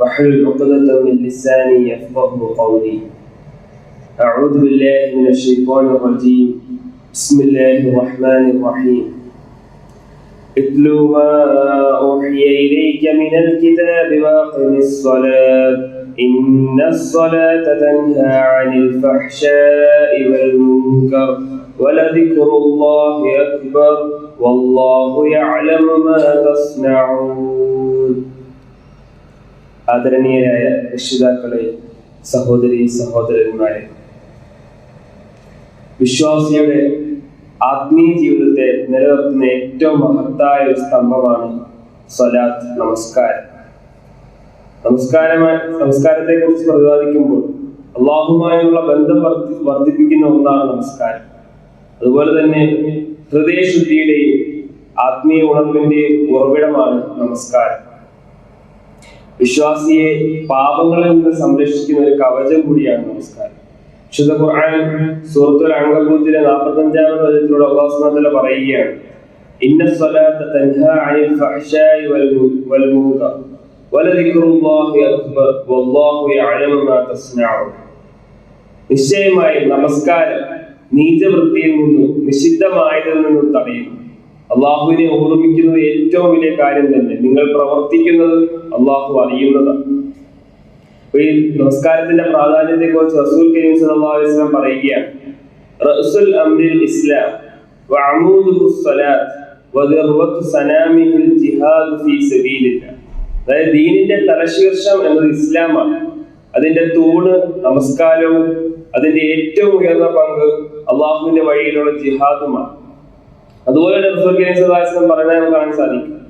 واحلل عقدة من لساني يفقه قولي. أعوذ بالله من الشيطان الرجيم. بسم الله الرحمن الرحيم. اتل ما أوحي إليك من الكتاب وأقم الصلاة. إن الصلاة تنهى عن الفحشاء والمنكر ولذكر الله أكبر. والله يعلم ما تصنعون. ആദരണീയരായ രക്ഷിതാക്കളെ സഹോദരി സഹോദരന്മാരെ വിശ്വാസിയുടെ ആത്മീയ ജീവിതത്തെ നിലനിർത്തുന്ന ഏറ്റവും മഹത്തായ ഒരു സ്തംഭമാണ് സ്വലാത്ത് നമസ്കാരം. നമസ്കാരമായി നമസ്കാരത്തെ കുറിച്ച് പ്രതിപാദിക്കുമ്പോൾ അള്ളാഹുമായുള്ള ബന്ധം വർദ്ധി വർദ്ധിപ്പിക്കുന്ന ഒന്നാണ് നമസ്കാരം. അതുപോലെ തന്നെ ഹൃദയശുദ്ധിയുടെയും ആത്മീയ ഉണർവിന്റെയും ഉറവിടമാണ് നമസ്കാരം. വിശ്വാസിയെ പാപങ്ങളിൽ നിന്ന് സംരക്ഷിക്കുന്ന ഒരു കവചം കൂടിയാണ് നമസ്കാരം. വിശുദ്ധ ഖുർആൻ സൂറത്തുൽ അങ്കബൂത്തിലെ നാൽപ്പത്തഞ്ചാമത് വചനത്തിലൂടെ അള്ളാഹു പറയുകയാണ്. വൽ അക്ബർ. വല്ലാഹു നിശ്ചയമായും നമസ്കാരം നീചവൃത്തിയിൽ നിന്നും നിഷിദ്ധമായതിൽ നിന്നും തടയുന്നു. അള്ളാഹുവിനെ ഓർമ്മിക്കുന്നത് ഏറ്റവും വലിയ കാര്യം തന്നെ. നിങ്ങൾ പ്രവർത്തിക്കുന്നത് അള്ളാഹു അറിയുന്നതാണ്. ഈ നമസ്കാരത്തിന്റെ പ്രാധാന്യത്തെ കുറിച്ച് റസൂൽ കരീം സല്ലല്ലാഹു അലൈഹി വസല്ലം പറയുകയാണ്. ഇസ്ലാം വദിർവത്തു സനാമിഹിൽ ഫീ സബീലില്ലാഹ്. അതായത് ദീനിന്റെ തലശീർഷം എന്നത് ഇസ്ലാമാണ്. അതിന്റെ തൂണ് നമസ്കാരവും അതിന്റെ ഏറ്റവും ഉയർന്ന പങ്ക് അള്ളാഹുവിന്റെ വഴിയിലുള്ള ജിഹാദുമാണ്. അതുപോലെ പറയുന്നത് കാണാൻ സാധിക്കും.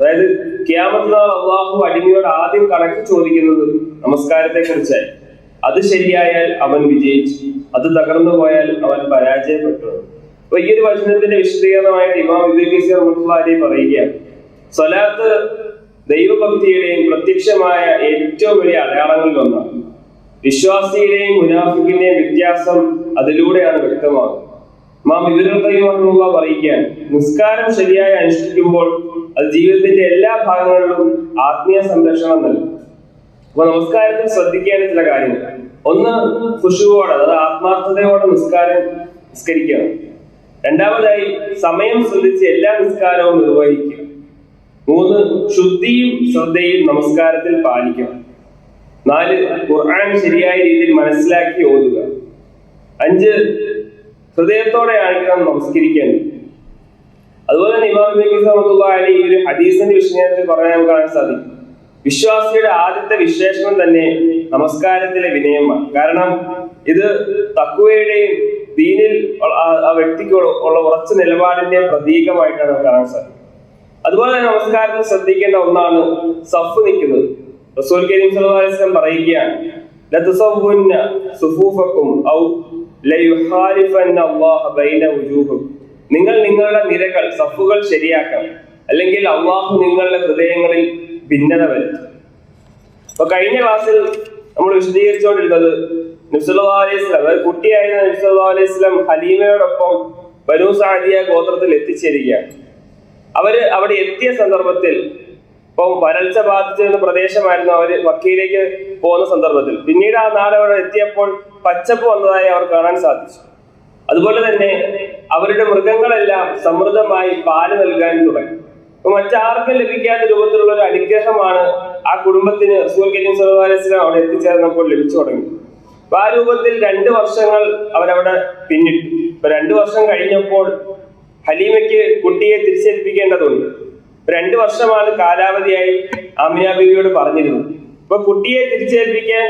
അതായത് ക്യാമത്നാൾ അള്ളാഹു അടിമയോട് ആദ്യം കണക്ക് ചോദിക്കുന്നത് നമസ്കാരത്തെ കുറിച്ചായി അത് ശരിയായാൽ അവൻ വിജയിച്ചു. അത് തകർന്നു പോയാൽ അവൻ പരാജയപ്പെട്ടു. അപ്പൊ ഈ ഒരു വചനത്തിന്റെ വിശദീകരണമായിട്ട് ഇമാം വിവേക് പറയുകയാണ്. സ്വലാത്ത് ദൈവഭക്തിയുടെയും പ്രത്യക്ഷമായ ഏറ്റവും വലിയ അടയാളങ്ങളിൽ ഒന്നാണ്. വിശ്വാസിയുടെയും മുനാഫിക്കിന്റെയും വ്യത്യാസം അതിലൂടെയാണ് വ്യക്തമാകുന്നത്. മാം ഇവരുള്ള പറയുകയാണ് നിസ്കാരം ശരിയായി അനുഷ്ഠിക്കുമ്പോൾ അത് ജീവിതത്തിന്റെ എല്ലാ ഭാഗങ്ങളിലും ആത്മീയ സംരക്ഷണം നൽകും. അപ്പൊ നമസ്കാരത്തിൽ ശ്രദ്ധിക്കേണ്ട ചില കാര്യങ്ങൾ. ഒന്ന് ഖുഷുവോടെ അതായത് ആത്മാർത്ഥതയോടെ നിസ്കാരം നിസ്കരിക്കണം. രണ്ടാമതായി സമയം ശ്രദ്ധിച്ച് എല്ലാ നിസ്കാരവും നിർവഹിക്കുക. മൂന്ന് ശുദ്ധിയും ശ്രദ്ധയും നമസ്കാരത്തിൽ പാലിക്കണം. നാല് ഖുർആൻ ശരിയായ രീതിയിൽ മനസ്സിലാക്കി ഓതുക. അഞ്ച് ഹൃദയത്തോടെ ആയിരിക്കണം നമസ്കരിക്കേണ്ടത് അതുപോലെ തന്നെ ഇമാം അലൈഹി ഈ ഒരു ഹദീസിന്റെ വിഷയത്തിൽ പറയാൻ കാണാൻ സാധിക്കും. വിശ്വാസിയുടെ ആദ്യത്തെ വിശേഷണം തന്നെ നമസ്കാരത്തിലെ വിനയമാണ്. കാരണം ഇത് തക്കുവയുടെയും ദീനിൽ ആ- വ്യക്തിക്ക് ഉള്ള- ഉറച്ച നിലപാടിന്റെ പ്രതീകമായിട്ടാണ് കാണാൻ സാധിക്കും. അതുപോലെ തന്നെ നമസ്കാരത്തിൽ ശ്രദ്ധിക്കേണ്ട ഒന്നാണ് സഫ് നിൽക്കുന്നത്. റസൂൽ കരീം സലഹുലം പറയുകയാണ് നിങ്ങൾ നിങ്ങളുടെ നിരകൾ സഫുകൾ ശരിയാക്കണം. അല്ലെങ്കിൽ അള്ളാഹു നിങ്ങളുടെ ഹൃദയങ്ങളിൽ ഭിന്നത വരുത്തും. അപ്പൊ കഴിഞ്ഞ ക്ലാസ്സിൽ നമ്മൾ വിശദീകരിച്ചുകൊണ്ടിരുന്നത് നിസ്ലാ അലൈഹി സ്വലം അതായത് കുട്ടിയായിരുന്ന നിസ്ലാ അലൈഹി സ്വലം ഹലീമയോടൊപ്പം ബനു സാദിയ ഗോത്രത്തിൽ എത്തിച്ചേരുകയാണ്. അവർ അവിടെ എത്തിയ സന്ദർഭത്തിൽ ഇപ്പം വരൾച്ച ബാധിച്ചിരുന്ന പ്രദേശമായിരുന്നു അവർ വക്കീലേക്ക് പോകുന്ന സന്ദർഭത്തിൽ. പിന്നീട് ആ നാട് അവിടെ എത്തിയപ്പോൾ പച്ചപ്പ് വന്നതായി അവർ കാണാൻ സാധിച്ചു. അതുപോലെ തന്നെ അവരുടെ മൃഗങ്ങളെല്ലാം സമൃദ്ധമായി പാൽ നൽകാൻ തുടങ്ങി. മറ്റാർക്കും ലഭിക്കാത്ത രൂപത്തിലുള്ള ഒരു അനുഗ്രഹമാണ് ആ കുടുംബത്തിന് റസൂൽ അവിടെ എത്തിച്ചേർന്നപ്പോൾ ലഭിച്ചു തുടങ്ങി. അപ്പൊ ആ രൂപത്തിൽ രണ്ട് വർഷങ്ങൾ അവരവിടെ പിന്നിട്ടു. ഇപ്പൊ രണ്ടു വർഷം കഴിഞ്ഞപ്പോൾ ഹലീമയ്ക്ക് കുട്ടിയെ തിരിച്ചേൽപ്പിക്കേണ്ടതുണ്ട്. രണ്ട് വർഷമാണ് കാലാവധിയായി ആമിന ബീവിയോട് പറഞ്ഞിരുന്നത്. ഇപ്പൊ കുട്ടിയെ തിരിച്ചേൽപ്പിക്കാൻ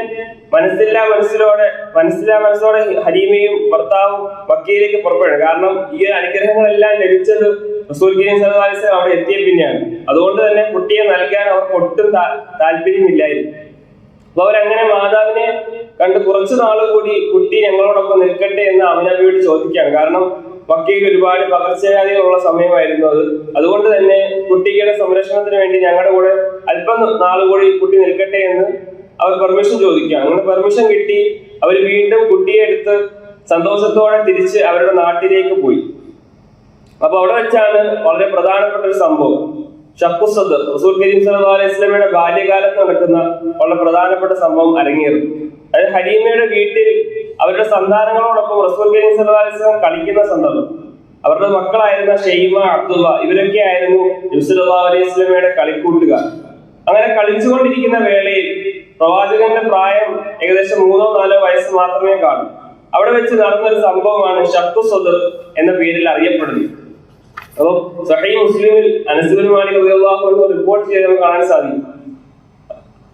മനസ്സില്ലാ മനസ്സിലോടെ മനസ്സില്ലാ മനസ്സോടെ ഹലീമയും ഭർത്താവും മക്കയിലേക്ക് പുറപ്പെടും കാരണം ഈ അനുഗ്രഹങ്ങളെല്ലാം ലഭിച്ചത് റസൂൽ കരീം വസല്ലം അവിടെ എത്തിയ പിന്നെയാണ്. അതുകൊണ്ട് തന്നെ കുട്ടിയെ നൽകാൻ അവർക്ക് ഒട്ടും താല്പര്യമില്ലായിരുന്നു. അപ്പൊ അവരങ്ങനെ മാതാവിനെ കണ്ട് കുറച്ചു നാൾ കൂടി കുട്ടി ഞങ്ങളോടൊപ്പം നിൽക്കട്ടെ എന്ന് അമിനാബിയോട് ചോദിക്കുകയാണ്. കാരണം മക്കയിൽ ഒരുപാട് പകർച്ചവ്യാധികളുള്ള സമയമായിരുന്നു അത്. അതുകൊണ്ട് തന്നെ കുട്ടിയുടെ സംരക്ഷണത്തിന് വേണ്ടി ഞങ്ങളുടെ കൂടെ അല്പം നാളുകൂടി കുട്ടി നിൽക്കട്ടെ എന്ന് അവർ പെർമിഷൻ ചോദിക്കുക അങ്ങനെ പെർമിഷൻ കിട്ടി. അവർ വീണ്ടും കുട്ടിയെ എടുത്ത് സന്തോഷത്തോടെ തിരിച്ച് അവരുടെ നാട്ടിലേക്ക് പോയി. അപ്പൊ അവിടെ വെച്ചാണ് വളരെ പ്രധാനപ്പെട്ട ഒരു സംഭവം. ഷക്കുസദ് റസൂൽ കരീം സല്ലല്ലാഹു അലൈഹി വസല്ലമയുടെ ബാല്യകാലത്ത് നടക്കുന്ന വളരെ പ്രധാനപ്പെട്ട സംഭവം അരങ്ങേറും അതായത് ഹരീമയുടെ വീട്ടിൽ അവരുടെ സന്താനങ്ങളോടൊപ്പം റസൂൽ കരീം വസല്ലം കളിക്കുന്ന സന്ദർഭം. അവരുടെ മക്കളായിരുന്ന ഷെയ്മ അബ്ദുള്ള ഇവരൊക്കെ ആയിരുന്നു നബി സല്ലല്ലാഹു അലൈഹി സ്വലമയുടെ കളിക്കൂട്ടുകാർ. അങ്ങനെ കളിച്ചുകൊണ്ടിരിക്കുന്ന വേളയിൽ പ്രവാചകന്റെ പ്രായം ഏകദേശം മൂന്നോ നാലോ വയസ്സ് മാത്രമേ കാണൂ. അവിടെ വെച്ച് നടന്നൊരു സംഭവമാണ് ഷത്തു സദർ എന്ന പേരിൽ അറിയപ്പെടുന്നത്. അപ്പൊ സഹൈ മുസ്ലിമിൽ അനസുബിൻ മാലിക് റിപ്പോർട്ട് ചെയ്ത് നമുക്ക് കാണാൻ സാധിക്കും.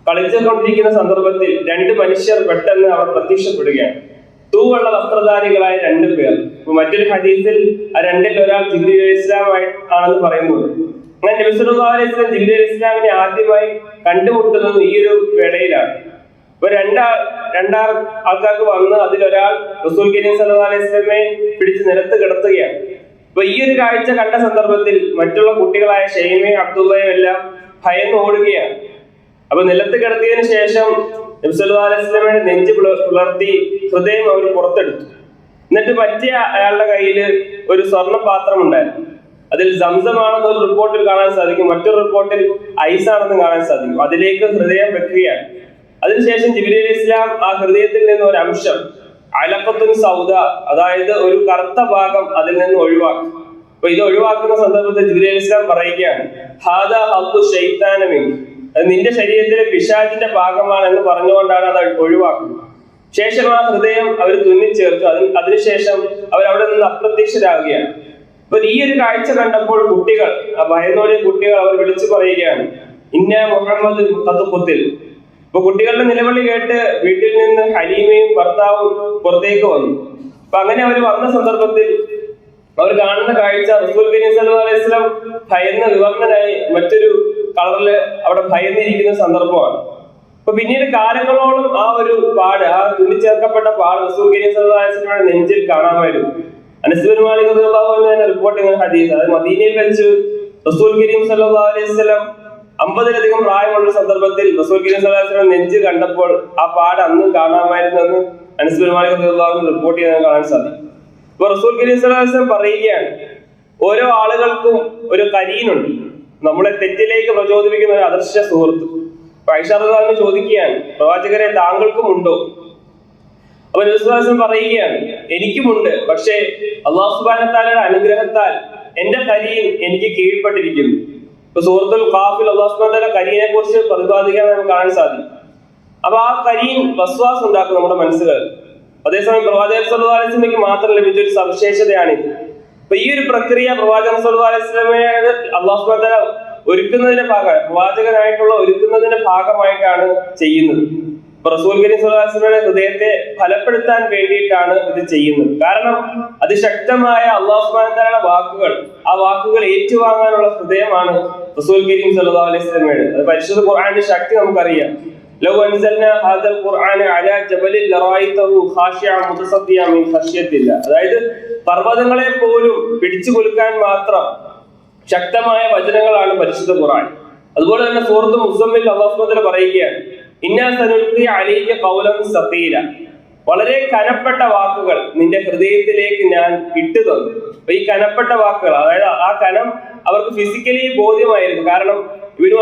കളിച്ചുകൊണ്ടിരിക്കുന്ന സന്ദർഭത്തിൽ രണ്ട് മനുഷ്യർ പെട്ടെന്ന് അവർ പ്രത്യക്ഷപ്പെടുകയാണ്. തൂവുള്ള വസ്ത്രധാരികളായ രണ്ട് പേർ. മറ്റൊരു ഹദീസിൽ ആ രണ്ടിൽ ഒരാൾ ജിബ്രീൽ ഇസ്ലാമായി ഇസ്ലാം ആണെന്ന് പറയുന്നത് അങ്ങനെ നബി സല്ലല്ലാഹു ജിബ്രീൽ ഇസ്ലാമിനെ ആദ്യമായി കണ്ടുമുട്ടുന്നത് ഈ ഒരു വേളയിലാണ്. ഇപ്പൊ രണ്ടാ രണ്ടാർ ആൾക്കാർക്ക് വന്ന് അതിലൊരാൾ റസൂൽ കരീം സല്ലാ അലൈഹി സ്വലമെ പിടിച്ച് നിലത്ത് കിടത്തുകയാണ്. അപ്പൊ ഈ ഒരു കാഴ്ച കണ്ട സന്ദർഭത്തിൽ മറ്റുള്ള കുട്ടികളായ ഷെയ്മയും അബ്ദുള്ളയും എല്ലാം ഭയന്ന് ഓടുകയാണ്. അപ്പൊ നിലത്ത് കിടത്തിയതിനു ശേഷം നബി സല്ലല്ലാഹു അലൈഹി വസല്ലമയുടെ നെഞ്ച് പുലർത്തി ഹൃദയം അവർ പുറത്തെടുത്തു. എന്നിട്ട് പറ്റിയ അയാളുടെ കയ്യിൽ ഒരു സ്വർണ പാത്രം ഉണ്ടായിരുന്നു. അതിൽ സംസമാണെന്ന് ഒരു റിപ്പോർട്ടിൽ കാണാൻ സാധിക്കും. മറ്റൊരു റിപ്പോർട്ടിൽ ഐസ് ആണെന്ന് കാണാൻ സാധിക്കും. അതിലേക്ക് ഹൃദയം വെക്കുകയാണ്. അതിനുശേഷം ജിബിലി ഇസ്ലാം ആ ഹൃദയത്തിൽ നിന്ന് ഒരു അംശം അലക്കത്തുൻ സൗദ അതായത് ഒരു കറുത്ത ഭാഗം അതിൽ നിന്ന് ഒഴിവാക്കി. അപ്പൊ ഇത് ഒഴിവാക്കുന്ന സന്ദർഭത്തിൽ ജിബിലി ഇസ്ലാം പറയുകയാണ് ഹാദ അത് നിന്റെ ശരീരത്തിലെ പിശാചിന്റെ ഭാഗമാണ് എന്ന് പറഞ്ഞുകൊണ്ടാണ് അത് ഒഴിവാക്കുന്നത്. ശേഷം ആ ഹൃദയം അവർ തുന്നിച്ചേർത്തു. അതിന് അതിനുശേഷം അവർ അവിടെ നിന്ന് അപ്രത്യക്ഷരാകുകയാണ്. അപ്പൊ ഈ ഒരു കാഴ്ച കണ്ടപ്പോൾ കുട്ടികൾ ആ ഭയന്നോടിയ കുട്ടികൾ അവർ വിളിച്ചു പറയുകയാണ് ഇന്ന മുഹമ്മദ് തത്വത്തിൽ അപ്പൊ കുട്ടികളുടെ നിലവിളി കേട്ട് വീട്ടിൽ നിന്ന് ഹലീമയും ഭർത്താവും പുറത്തേക്ക് വന്നു. അപ്പൊ അങ്ങനെ അവർ വന്ന സന്ദർഭത്തിൽ അവർ കാണുന്ന കാഴ്ച റസൂൽ അലൈഹി സ്വലം ഭയന്ന് വിവർണനായി മറ്റൊരു കളറിൽ അവിടെ ഭയന്നിരിക്കുന്ന സന്ദർഭമാണ്. അപ്പൊ പിന്നീട് കാലങ്ങളോളം ആ ഒരു പാട് ആ തുന്നിച്ചേർക്കപ്പെട്ട പാട് റസൂൽ നെഞ്ചിൽ കാണാമായിരുന്നു. അനസ്ബിൻ മാലിക് ഹദീസ് അത് മദീനയിൽ വെച്ച് റസൂൽ കരീം വസല്ലം അമ്പതിലധികം പ്രായമുള്ള സന്ദർഭത്തിൽ റസൂൽ കരീം അലൈഹി നെഞ്ച് കണ്ടപ്പോൾ ആ പാട് അന്ന് കാണാമായിരുന്നു എന്ന് മാലിക് റിപ്പോർട്ട് ചെയ്യാൻ കാണാൻ സാധിക്കും. അപ്പൊ റസൂൽ കരീം അലൈഹി പറയുകയാണ് ഓരോ ആളുകൾക്കും ഒരു കരീനുണ്ട്. നമ്മളെ തെറ്റിലേക്ക് പ്രചോദിപ്പിക്കുന്ന ഒരു അദർശ സുഹൃത്ത്. റളിയല്ലാഹു ചോദിക്കുകയാണ് പ്രവാചകരെ താങ്കൾക്കും ഉണ്ടോ? അപ്പൊ നബിസ്വലാസം പറയുകയാണ് എനിക്കുമുണ്ട് പക്ഷേ അള്ളാഹുബാനത്താലയുടെ അനുഗ്രഹത്താൽ എന്റെ കരിയും എനിക്ക് കീഴ്പ്പെട്ടിരിക്കുന്നു. ഇപ്പൊ സൂറത്തുൽ ഖാഫിൽ അള്ളാഹുബാന കരിയെ കുറിച്ച് പ്രതിപാദിക്കാൻ നമുക്ക് കാണാൻ സാധിക്കും. അപ്പൊ ആ കരീൻ വസ്വാസം ഉണ്ടാക്കും നമ്മുടെ മനസ്സുകൾ അതേസമയം അലൈഹി വസല്ലമയ്ക്ക് മാത്രം ലഭിച്ച ഒരു സവിശേഷതയാണിത്. പ്രക്രിയ പ്രവാചകൻ വസല്ലമയുടെ അള്ളാഹു തആല ഒരുക്കുന്നതിന്റെ ഭാഗമാണ്. പ്രവാചകനായിട്ടുള്ള ഒരുക്കുന്നതിന്റെ ഭാഗമായിട്ടാണ് ചെയ്യുന്നത്. റസൂൽ കരീം വസല്ലമയുടെ ഹൃദയത്തെ ഫലപ്പെടുത്താൻ വേണ്ടിയിട്ടാണ് ഇത് ചെയ്യുന്നത്. കാരണം അതിശക്തമായ അള്ളാഹു സുബ്ഹാനഹു വാക്കുകൾ ആ വാക്കുകൾ ഏറ്റുവാങ്ങാനുള്ള ഹൃദയമാണ് റസൂൽ കരീം സല്ലല്ലാഹു അലൈഹി സ്വലമയുടെ അത് പരിശുദ്ധ ഖുർആന്റെ ശക്തി നമുക്കറിയാം. لو أنزلنا هذا القرآن على جبل لرأيته خاشعا متصديا من خشية الله അതായത് പർവ്വതങ്ങളെ പോലും പിടിച്ചു കുലുക്കാൻ മാത്രം ശക്തമായ വചനങ്ങളാണ് പരിശുദ്ധ ഖുർആൻ അതുപോലെ തന്നെ സൂറത്ത് മുസമ്മിൽ അള്ളാഹുദല പറയുകയാണ് ഇന്നാ സനുൽഖി അലൈക ഖൗലൻ സഖീല വളരെ കനപ്പെട്ട വാക്കുകൾ നിന്റെ ഹൃദയത്തിലേക്ക് ഞാൻ ഇട്ടു തന്നു അപ്പൊ ഈ കനപ്പെട്ട വാക്കുകൾ അതായത് ആ കനം അവർക്ക് ഫിസിക്കലി ബോധ്യമായിരുന്നു കാരണം ഇബിൻ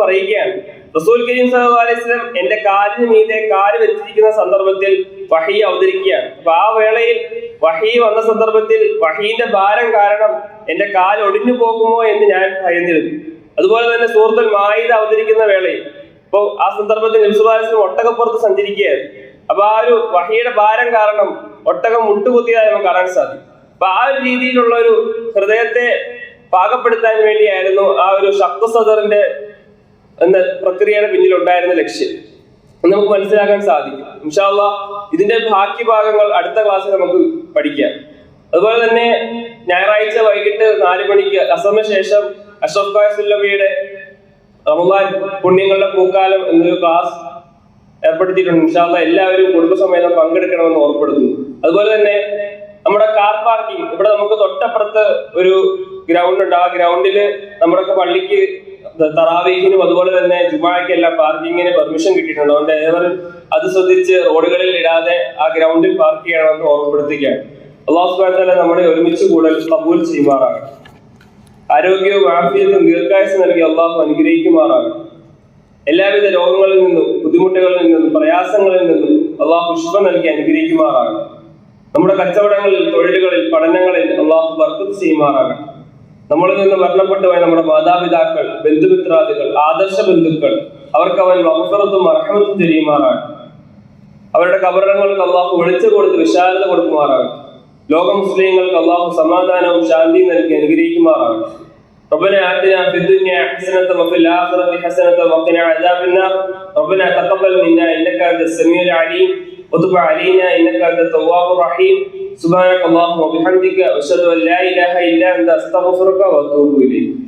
പറയുകയാണ് റസൂൽ കരീം അലൈഹി വസല്ലം എന്റെ കാലിന് മീതെ കാൽ വെച്ചിരിക്കുന്ന സന്ദർഭത്തിൽ വഹി അവതരിക്കുകയാണ്. അപ്പൊ ആ വേളയിൽ വഹി വന്ന സന്ദർഭത്തിൽ വഹീന്റെ ഭാരം കാരണം എന്റെ കാൽ ഒടിഞ്ഞു പോകുമോ എന്ന് ഞാൻ ഭയന്നിരുന്നു. അതുപോലെ തന്നെ സുഹൃത്തുൽ മായിദ അവതരിക്കുന്ന വേളയിൽ അപ്പോൾ ആ സന്ദർഭത്തിൽ നിമിസുബാലിസ്ലം ഒട്ടകപ്പുറത്ത് സഞ്ചരിക്കുകയായിരുന്നു. അപ്പൊ ആ ഒരു വഹിയുടെ ഭാരം കാരണം ഒട്ടകം മുട്ടുകുത്തിയതായി നമുക്ക് കാണാൻ സാധിക്കും. അപ്പൊ ആ ഒരു രീതിയിലുള്ള ഒരു ഹൃദയത്തെ പാകപ്പെടുത്താൻ വേണ്ടിയായിരുന്നു ആ ഒരു ശബ്ദസദറിന്റെ സദറിന്റെ എന്ന പ്രക്രിയയുടെ പിന്നിൽ ഉണ്ടായിരുന്ന ലക്ഷ്യം. നമുക്ക് മനസ്സിലാക്കാൻ സാധിക്കും. ഇൻഷാല്ല ഇതിന്റെ ബാക്കി ഭാഗങ്ങൾ അടുത്ത ക്ലാസ്സിൽ നമുക്ക് പഠിക്കാം. അതുപോലെ തന്നെ ഞായറാഴ്ച വൈകിട്ട് നാല് മണിക്ക് അസമ ശേഷം അഷ്റഫ് ഖാസുല്ലബിയുടെ റമദാൻ പുണ്യങ്ങളുടെ പൂക്കാലം എന്നൊരു ക്ലാസ് ഏർപ്പെടുത്തിയിട്ടുണ്ട്. ഇൻഷാല്ല എല്ലാവരും കുടുംബസമേതം പങ്കെടുക്കണമെന്ന് ഓർപ്പെടുത്തുന്നു അതുപോലെ തന്നെ നമ്മുടെ കാർ പാർക്കിംഗ് ഇവിടെ നമുക്ക് തൊട്ടപ്പുറത്ത് ഒരു ഗ്രൗണ്ട് ഉണ്ട്. ആ ഗ്രൗണ്ടിൽ നമ്മുടെ പള്ളിക്ക് തറാവീഹിനും അതുപോലെ തന്നെ ജുമാക്കെല്ലാം പാർക്കിങ്ങിന് പെർമിഷൻ കിട്ടിയിട്ടുണ്ട്. അതുകൊണ്ട് ഏവരും അത് ശ്രദ്ധിച്ച് റോഡുകളിൽ ഇടാതെ ആ ഗ്രൗണ്ടിൽ പാർക്ക് ചെയ്യണമെന്ന് ഓർമ്മപ്പെടുത്തുകയാണ്. അള്ളാഹു നമ്മുടെ ഒരുമിച്ച് കൂടുതൽ കബൂൽ ചെയ്യുമാറാകട്ടെ. ആരോഗ്യവും ആഫിയത്തും ദീർഘായുസ് നൽകി അള്ളാഹു അനുഗ്രഹിക്കുമാറാകട്ടെ. എല്ലാവിധ രോഗങ്ങളിൽ നിന്നും ബുദ്ധിമുട്ടുകളിൽ നിന്നും പ്രയാസങ്ങളിൽ നിന്നും അള്ളാഹു പുഷ്പം നൽകി അനുഗ്രഹിക്കുമാറാകട്ടെ. നമ്മുടെ കച്ചവടങ്ങളിൽ തൊഴിലുകളിൽ പഠനങ്ങളിൽ അള്ളാഹു ബർക്കത്ത് ചെയ്യുമാറാകട്ടെ നമ്മളിൽ നിന്ന് മരണപ്പെട്ടു പോയ നമ്മുടെ മാതാപിതാക്കൾ ബന്ധുമിത്രാദികൾ ആദർശ ബന്ധുക്കൾ അവർക്ക് അവൻ മഹഫറത്തും അർഹമത്തും ചെയ്യുമാറാകട്ടെ അവരുടെ കബറിടങ്ങൾക്ക് അള്ളാഹു വെളിച്ചു കൊടുത്ത് വിശാലത കൊടുക്കുമാറാകട്ടെ ലോക മുസ്ലിങ്ങൾക്ക് അള്ളാഹു സമാധാനവും ശാന്തിയും നൽകി അനുഗ്രഹിക്കുമാറാകട്ടെ ربنا آتنا في الدنيا حسنة وفي الآخرة حسنة وقنا عذاب النار ربنا تقبل منا إنك أنت السميع العليم وتب علينا إنك أنت التواب الرحيم. سبحانك اللهم وبحمدك أشهد أن لا إله إلا أنت أستغفرك وأتوب إليك.